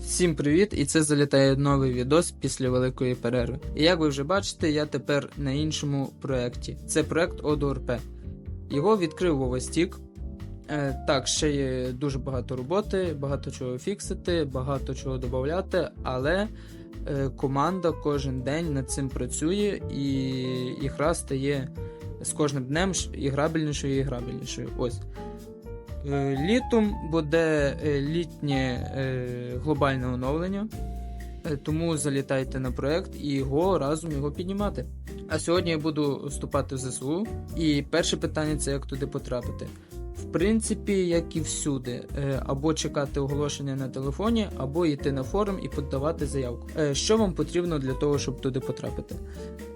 Всім привіт! І це залітає новий відос після великої перерви. І як ви вже бачите, я тепер на іншому проєкті. Це проєкт ОДОРП. Його відкрив Вовостік. Е, так, ще є дуже багато роботи, багато чого фіксити, багато чого додати, але е, команда кожен день над цим працює, і, і гра стає з кожним днем і грабельнішою, і грабельнішою. Ось. Е, Літом буде літнє глобальне оновлення, тому залітайте на проект і його разом його піднімати. А сьогодні я буду вступати в ЗСУ. І перше питання це як туди потрапити. В принципі, як і всюди, е, або чекати оголошення на телефоні, або йти на форум і подавати заявку. Е, Що вам потрібно для того, щоб туди потрапити?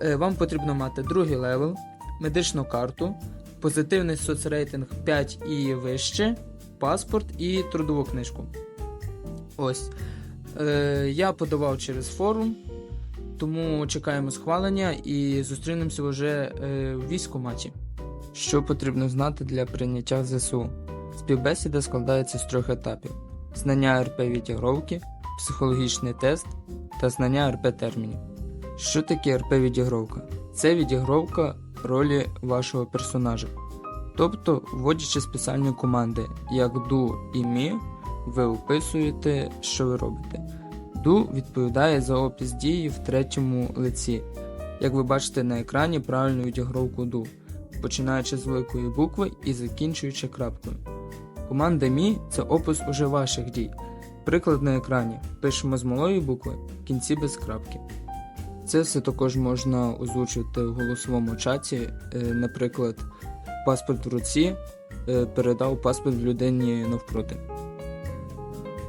Е, Вам потрібно мати другий левел, медичну карту, позитивний соцрейтинг 5 і вище, паспорт і трудову книжку. Ось. Я подавав через форум, тому чекаємо схвалення і зустрінемося вже в військкоматі. Що потрібно знати для прийняття ЗСУ? Співбесіда складається з трьох етапів: знання РП відігровки, психологічний тест та знання РП термінів. Що таке РП відігровка? Це відігровка ролі вашого персонажа. Тобто, вводячи спеціальні команди, як do і me, ви описуєте, що ви робите. Do відповідає за опис дії в третьому лиці. Як ви бачите на екрані правильну відігровку do, починаючи з великої букви і закінчуючи крапкою. Команда Me це опис уже ваших дій. Приклад на екрані. Пишемо з малої букви, в кінці без крапки. Це все також можна озвучити в голосовому чаті. Е, Наприклад, паспорт в руці е, передав паспорт людині навпроти.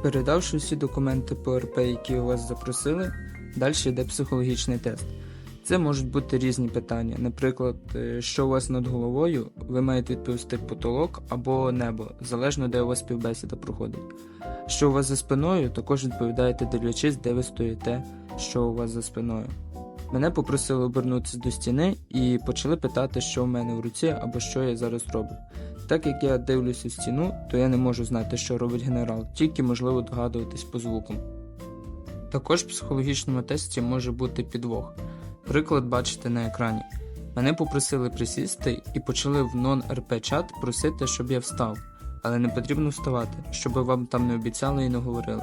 Передавши всі документи по РП, які у вас запросили, далі йде психологічний тест. Це можуть бути різні питання. Наприклад, е, що у вас над головою, ви маєте відповісти потолок або небо, залежно де у вас співбесіда проходить. Що у вас за спиною, також відповідаєте, дивлячись, де ви стоїте, що у вас за спиною. Мене попросили обернутися до стіни і почали питати, що в мене в руці або що я зараз роблю. Так як я дивлюся в стіну, то я не можу знати, що робить генерал, тільки можливо догадуватись по звукам. Також в психологічному тесті може бути підвох. Приклад бачите на екрані. Мене попросили присісти і почали в нон-РП чат просити, щоб я встав, але не потрібно вставати, щоб вам там не обіцяли і не говорили.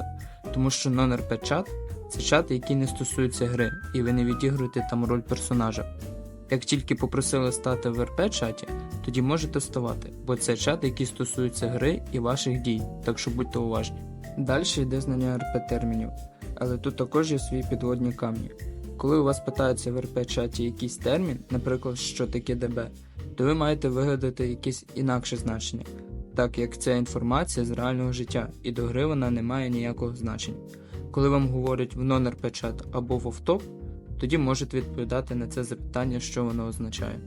Тому що нон-РП чат це чат, який не стосується гри, і ви не відігруєте там роль персонажа. Як тільки попросили стати в РП чаті, тоді можете вставати, бо це чат, який стосується гри і ваших дій, так що будьте уважні. Далі йде знання РП термінів, але тут також є свої підводні камні. Коли у вас питаються в РП чаті якийсь термін, наприклад, що таке ДБ, то ви маєте вигадати якесь інакше значення, так як ця інформація з реального життя, і до гри вона не має ніякого значення. Коли вам говорять в нон-РП чат або в офтоп, тоді можете відповідати на це запитання, що воно означає.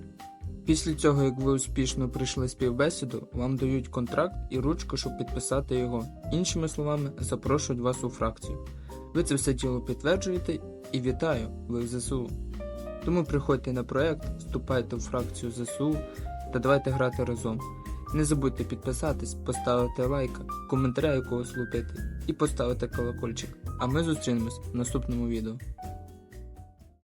Після цього, як ви успішно пройшли співбесіду, вам дають контракт і ручку, щоб підписати його. Іншими словами, запрошують вас у фракцію. Ви це все діло підтверджуєте і вітаю, ви в ЗСУ. Тому приходьте на проект, вступайте в фракцію ЗСУ та давайте грати разом. Не забудьте підписатись, поставити лайк, коментаря якого лупити і поставити колокольчик. А ми зустрінемось в наступному відео.